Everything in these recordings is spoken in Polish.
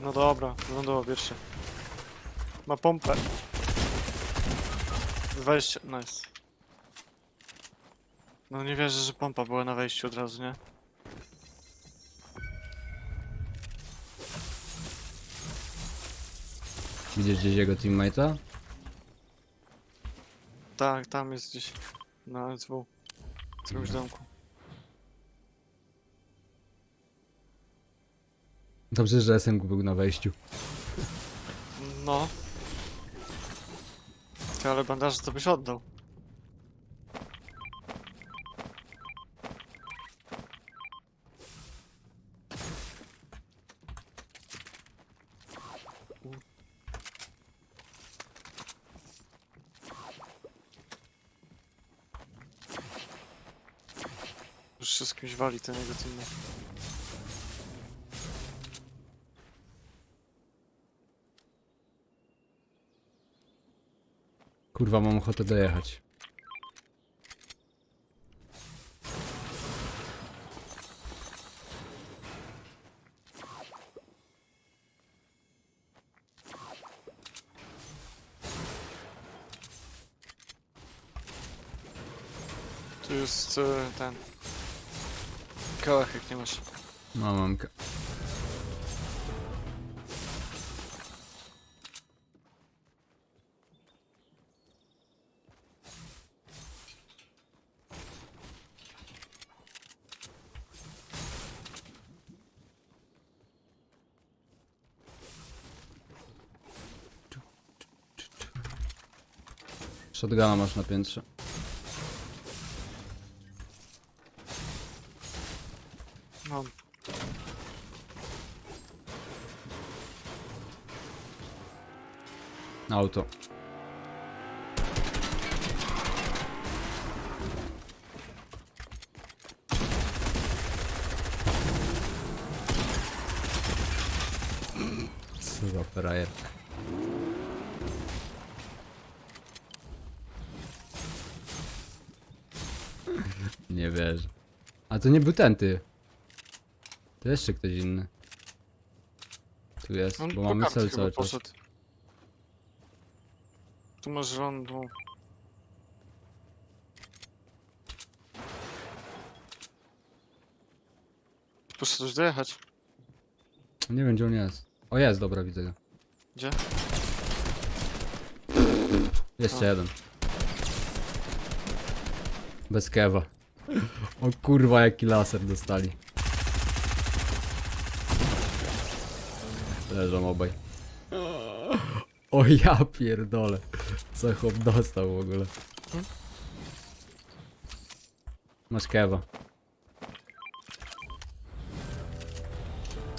No dobra, wylądował pierwszy. Ma pompę. 20, nice. No nie wierzę, że pompa była na wejściu od razu, nie? Widzisz gdzieś jego teammate'a? Tak, tam jest gdzieś. Na SW. W którymś domku. Dobrze, że SMG był na wejściu. No. Ty, ale bandaże to byś oddał. Już się z kimś wali ten jego. Kurwa, mam ochotę dojechać. Tu jest e, ten. Kałach jak nie masz. No, mam. ka- Shotguna masz na piętrze. No, Auto. Za frajer. Nie wierzę. A to nie był ten ty. To jeszcze ktoś inny. Tu jest, on bo po mamy kartę cel chyba cały czas. poszedł. Tu masz rządu. Poszedłeś dojechać. Nie wiem gdzie on jest. O jest, dobra, widzę go. Gdzie? Jeszcze jeden. Bez kewa. O kurwa, jaki laser dostali. Leżą obaj. O ja pierdolę. Co chłop dostał w ogóle. Masz kewa.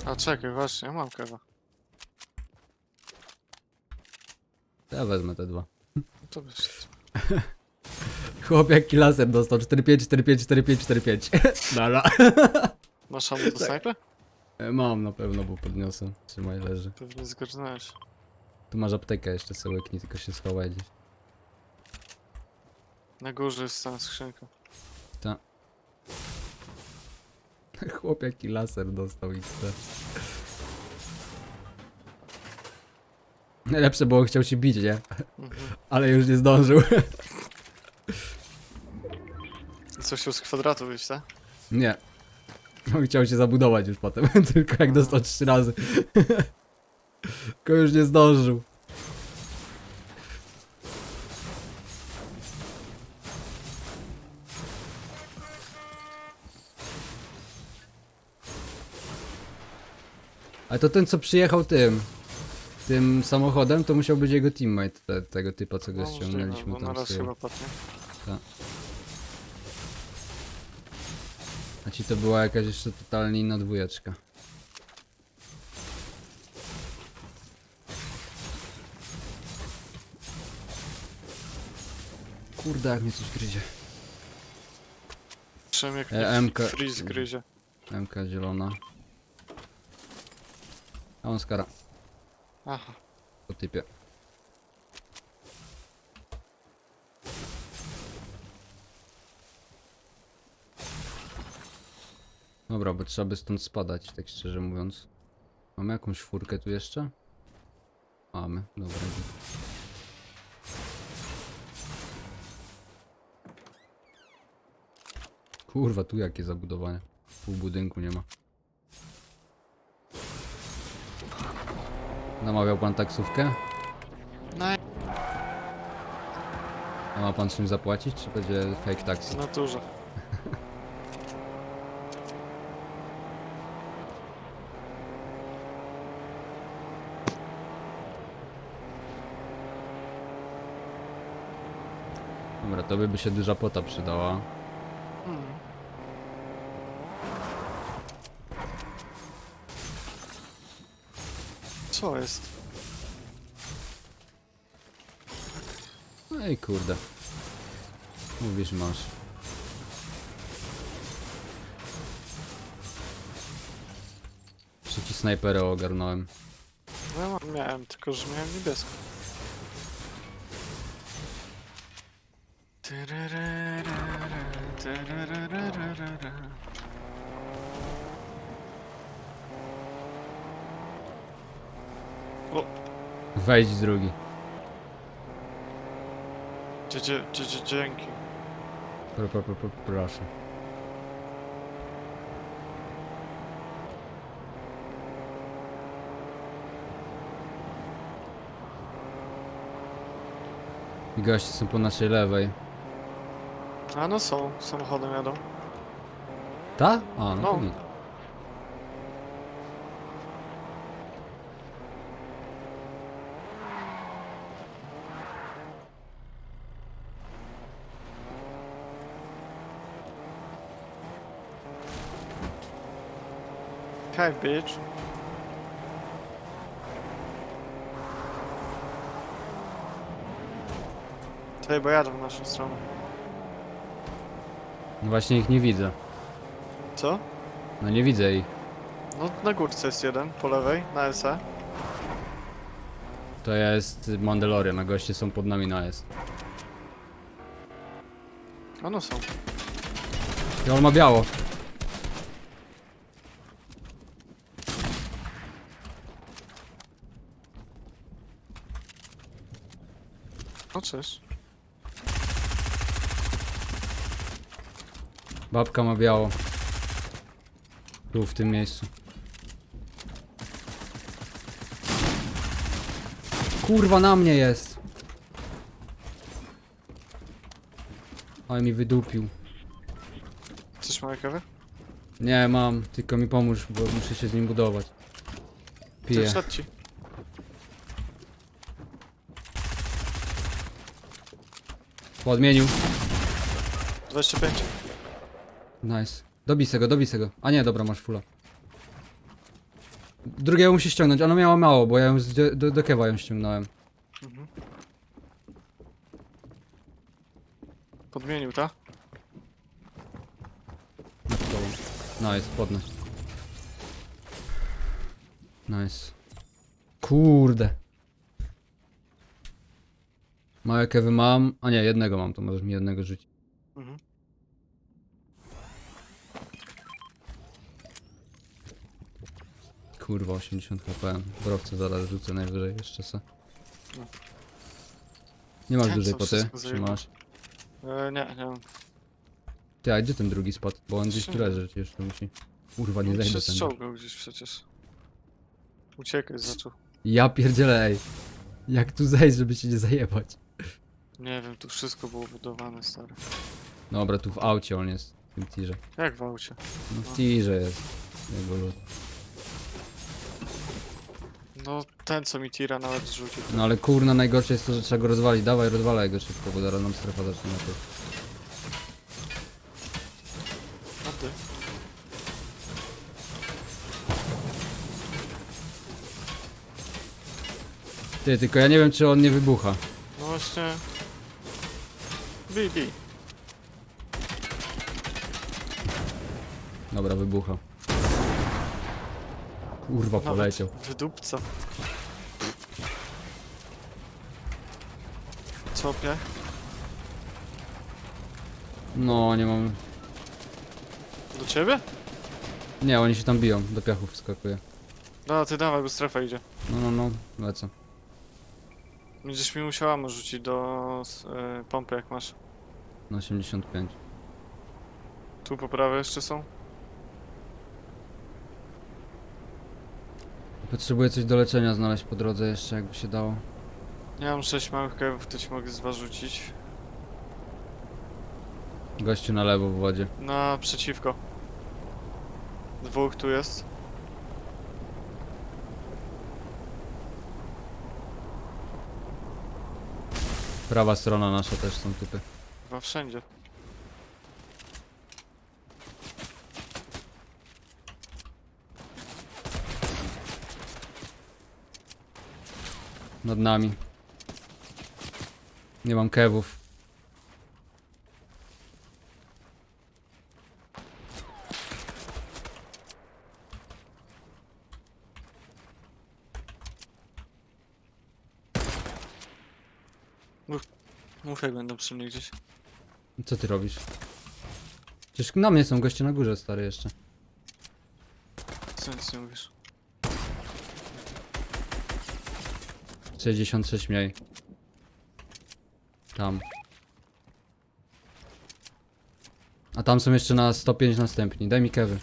A czekaj, właśnie, ja mam kawa. Ja wezmę te dwa. No To wiesz. Chłop jaki laser dostał. 45, 45, 45, 45. Nara. Masz ammo do snajpy? Mam na pewno, bo podniosę. Trzymaj, leży. Pewnie zgarnąłeś. Tu masz aptekę jeszcze sobie łyknij, tylko się schowaj gdzieś. Na górze jest tam skrzynka. Chłop jaki laser dostał XP. Najlepsze było, chciał się bić, nie? Mhm. Ale już nie zdążył. Co chciał z kwadratu wyjść, tak? Nie. On chciał się zabudować już potem, tylko jak dostał trzy razy. Tylko już nie zdążył. Ale to ten, co przyjechał tym, tym samochodem, to musiał być jego teammate, te, tego typa, co go No, możliwe, ściągnęliśmy bo tam na raz chyba padnie. A to była jakaś jeszcze totalnie inna dwójeczka. Kurde, jak mnie coś gryzie. Mnie MK freeze gryzie. MK zielona. A on skara Aha. po typie. Dobra, bo trzeba by stąd spadać, tak szczerze mówiąc. Mamy jakąś furkę tu jeszcze? Mamy, dobra. Kurwa, tu jakie zabudowanie. Pół budynku nie ma. Namawiał pan taksówkę? No A ma pan czym zapłacić, czy będzie fake taxi? w naturze. Dobra, to by się duża pota przydała. Co jest? Ej kurde. Mówisz masz. Trzeci snajperę ogarnąłem. No ja mam- miałem, tylko że miałem niebieską. O, Wejdź drugi. dzie, dzie, dzie, dzie, dzięki. Pro, pro, pro, pro, proszę. Goście są po naszej lewej. A no są, samochodem jadą. Ta? A, no, No. to nie. Hej, bitch. Tutaj, bo jadą w naszą stronę. No właśnie ich nie widzę. Co? No nie widzę ich. No na górce jest jeden, po lewej, na. SE. To jest Mandalorian, a goście są pod nami na S. A no są. I on ma biało. No cześć. Babka ma biało. Tu, w tym miejscu. Kurwa, na mnie jest. Ale mi wydupił. Coś małe kawy? Nie, mam, tylko mi pomóż, bo muszę się z nim budować. Ty Piję. wszedł ci. Podmienił. 25. Nice. Dobij se go, dobij se go. A nie, dobra, masz fulla. Drugiego musi ściągnąć, ono miało mało, bo ja ją z, do, do, do kewa ją ściągnąłem. Mhm. Podmienił, ta? Nice, podnoś. Nice. Kurde. Małe kewy mam. A nie, jednego mam, to możesz mi jednego rzucić. Mhm. Kurwa, 80 HP. Browce zaraz rzucę najwyżej jeszcze se. No. Nie masz dużej poty? wszystko Czy masz? E, nie, nie. Ty, a gdzie ten drugi spot? Bo on gdzieś tu Trzy. leży, przecież to musi. Kurwa, nie się ten. ściągał gdzieś przecież. Uciekaj zaczął. Ja pierdzielę, ej. Jak tu zejść, żeby się nie zajebać? Nie wiem, tu wszystko było budowane, stary. Dobra, tu w aucie on jest. W tym tirze. Jak w aucie? No w tirze jest. Jego lud. No, ten co mi tira nawet zrzucił. No ale kurna, najgorsze jest to, że trzeba go rozwalić. Dawaj, rozwalaj go szybko, bo zaraz nam strefa zacznie na to. A ty? Ty, tylko ja nie wiem, czy on nie wybucha. No właśnie... Bij, bij. Dobra, wybucha. Kurwa, poleciał. Wydupca. Copie. No, nie mam... Do ciebie? Nie, oni się tam biją. Do piachów wskakuje. No, ty dawaj, bo strefa idzie. No, no, no, lecę. Będziesz mi musiała mu rzucić do s- y, pompy, jak masz. Na 85. Tu po prawej jeszcze są? Potrzebuję coś do leczenia znaleźć po drodze jeszcze, jakby się dało. Ja mam 6 małych kewów, to ci mogę z was rzucić. Gościu na lewo w wodzie. Naprzeciwko. Dwóch tu jest. Prawa strona nasza też są typy. Chyba wszędzie. Nad nami. Nie mam kewów. Jak będą przy mnie gdzieś. Co ty robisz? Przecież na mnie są goście na górze, stary, jeszcze. Co nic nie mówisz? 66 mniej. Tam. A tam są jeszcze na 105 następni. Daj mi kewy.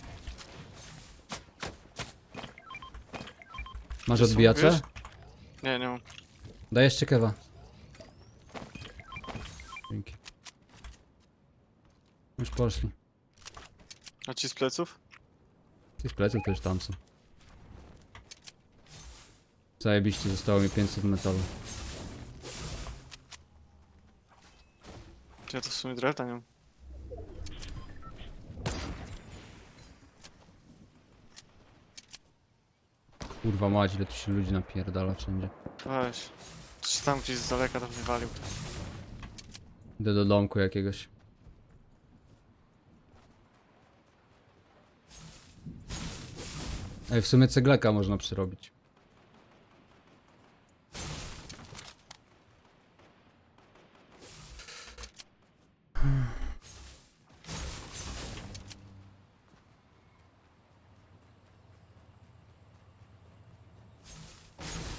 Masz Gdzie są, odbijacze? Nie, nie mam. Daj jeszcze kewa. Dzięki. Już poszli. A ci z pleców? Tych pleców już tam są. Zajebiście, zostało mi 500 metalu. Ja to w sumie drewna nie mam. Kurwa mać, ile tu się ludzi napierdala wszędzie. Weź. Czy tam gdzieś z daleka tam wywalił. Idę do domku jakiegoś. Ej, w sumie cegleka można przerobić.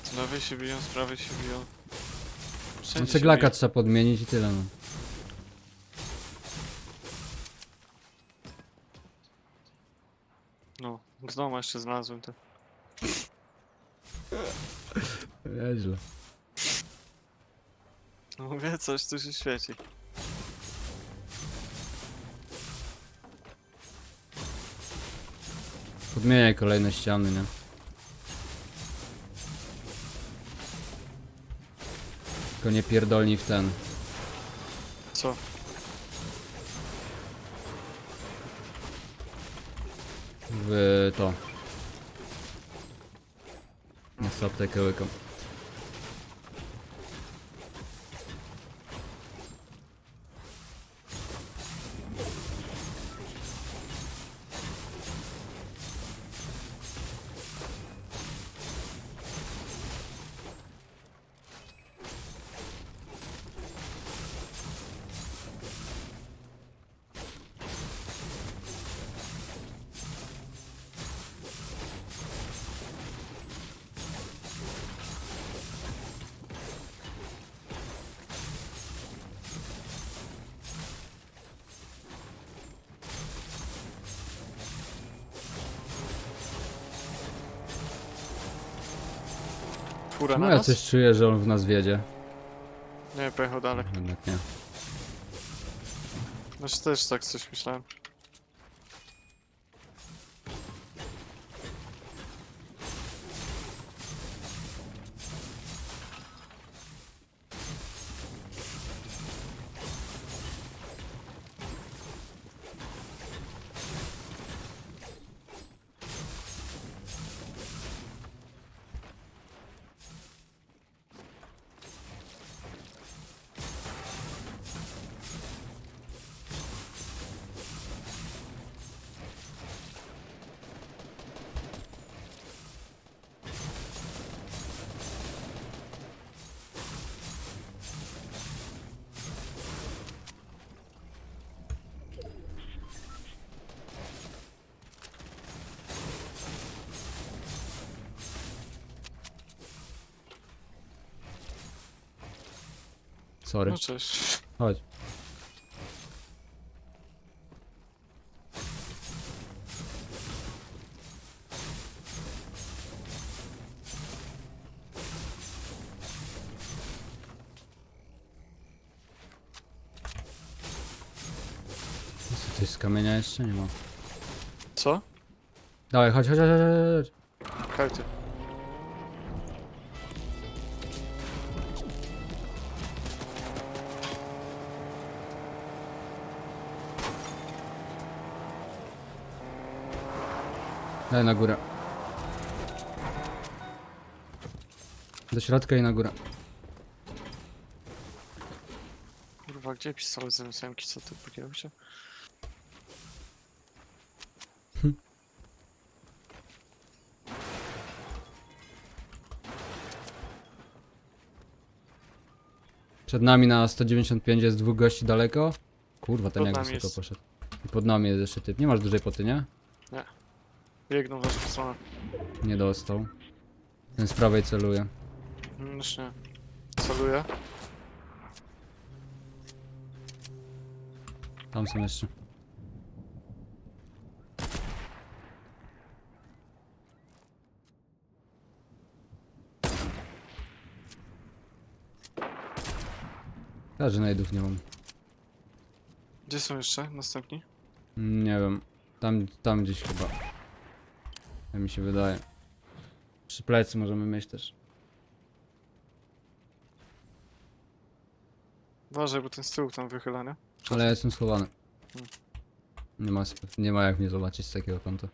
Z lewej się biją, z prawej się biją. No Wszędzie się ceglaka biją. trzeba podmienić i tyle no. No, gnoma jeszcze znalazłem to. Nieźle. No mówię, coś tu się świeci. Podmieniaj kolejne ściany, nie? Tylko nie pierdolnij w ten. Co? W to. Nie z aptekę łykam. Fura No na ja nas? coś czuję, że on w nas wiedzie. Nie, pojechał dalej. Jednak nie. Znaczy też tak coś myślałem. Sorry. No cześć. Chodź. Co, coś z kamienia jeszcze? Nie ma. Co? Dawaj, chodź, chodź, chodź, chodź, chodź. Karty. Daj na górę. Do środka i na górę. Kurwa, gdzie pistolet z ósemki? Co ty powiedział się? Przed nami na 195 jest dwóch gości daleko. Kurwa, ten Pod jak nami wysoko jest. poszedł. I pod nami jest jeszcze typ. Nie masz dużej poty, nie? Biegną w waszą stronę. Nie dostał. Ten z prawej celuje. Mm, Już nie. Celuję. Tam są jeszcze. Ja, że najdów nie mam. Gdzie są jeszcze następni? Mm, Nie wiem. Tam, tam gdzieś chyba. Tak mi się wydaje. Przy plecy możemy mieć też. Uważaj, bo ten tyłu tam wychyla, nie? Ale ja jestem schowany. Hmm. Nie ma, sp- nie ma jak mnie zobaczyć z takiego kąta.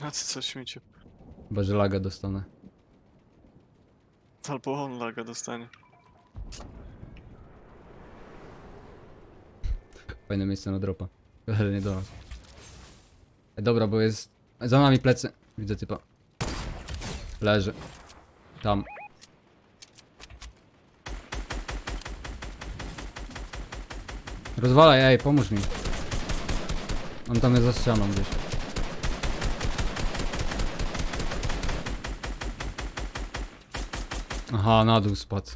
A ty co śmiecie? Chyba, że laga dostanę. Albo on laga dostanie. Fajne miejsce na dropa. Ale nie do nas. E, Dobra, bo jest... Za nami plecy. Widzę typa. Leży. Tam. Rozwalaj, ej, pomóż mi. On tam jest za ścianą gdzieś. Aha, na dół spadł.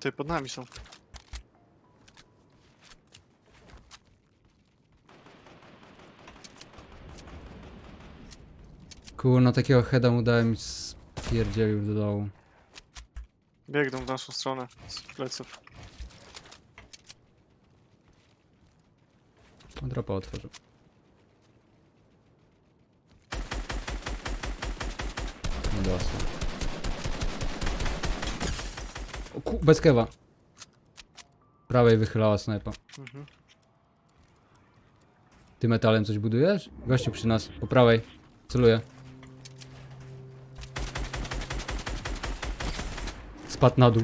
Ty, pod nami są. Kurno, takiego heada mu dałem i spierdzielił do dołu. Biegną w naszą stronę. Z pleców. On dropa otworzył. Nie dostał. O ku... bez kewa. Prawej wychylała snajpa. Mhm. Ty metalem coś budujesz? Gościu przy nas, po prawej. Celuję. Spadł na dół.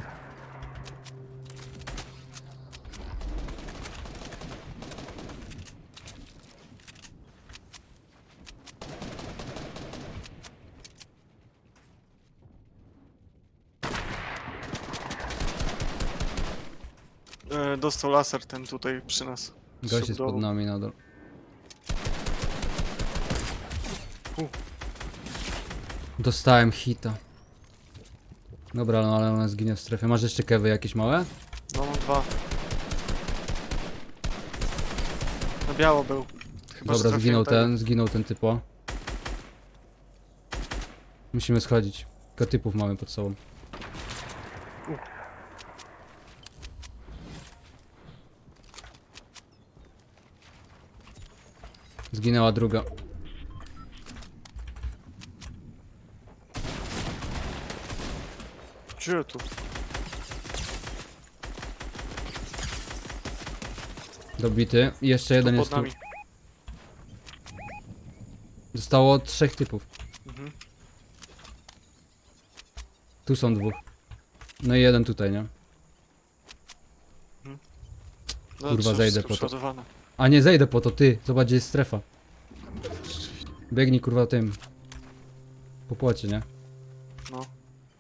E, dostał laser ten tutaj przy nas. Gość jest pod nami nadal. U. Dostałem hita. Dobra, no ale ona zginie w strefie. Masz jeszcze kewy jakieś małe? No mam dwa. Na biało był. Chyba, że Dobra, trafiłem zginął tego. ten, zginął ten typo. Musimy schodzić. Tylko typów mamy pod sobą. Zginęła druga. Gdzie tu? Dobity. I jeszcze jeden jest tu. nami. Zostało trzech typów. Mhm. Tu są dwóch. No i jeden tutaj, nie? No, Kurwa, zejdę po to. przeładowane. A nie zejdę po to, ty. Zobacz, gdzie jest strefa. Biegnij kurwa tym. Po płocie, nie?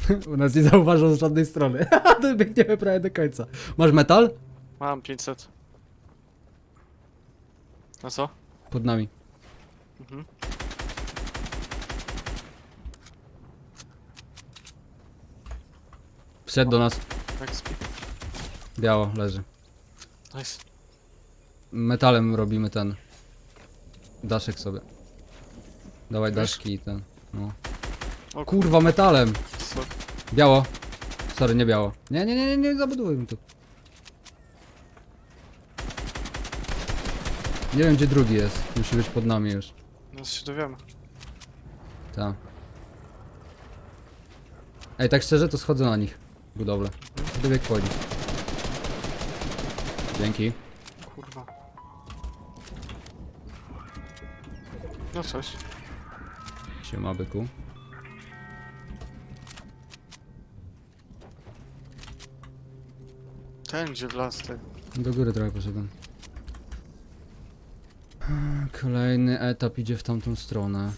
U nas nie zauważą z żadnej strony. to biegniemy prawie do końca. Masz metal? Mam 500. A co? Pod nami. Mhm. Wszedł do nas. XP. Biało, leży. Nice. Metalem robimy ten. Daszek sobie. Dawaj Wiesz? daszki i ten. No. O Kurwa, metalem! Biało. Sorry, nie biało. Nie, nie, nie, nie, nie zabuduj mi tu. Nie wiem gdzie drugi jest. Musi być pod nami już. No się dowiemy. Tak. Ej, tak szczerze to schodzę na nich. Budowlę. Dobieg po nich. Dzięki. Kurwa. No coś. Siema byku. Ten gdzie w las ty. Do góry trochę poszedłem. Kolejny etap idzie w tamtą stronę.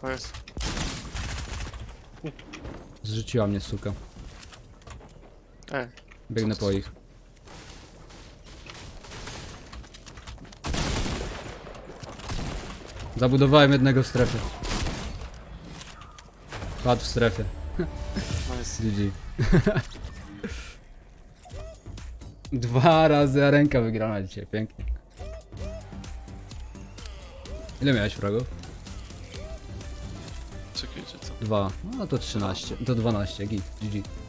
To jest. Zrzuciła mnie suka. E, Biegnę po ich. Zabudowałem jednego w strefie. Padł w strefie. nice. GG. Dwa razy ręka wygrana dzisiaj, pięknie. Ile miałeś fragów? Czekajcie co. Dwa. No to 13. To 12, git, GG.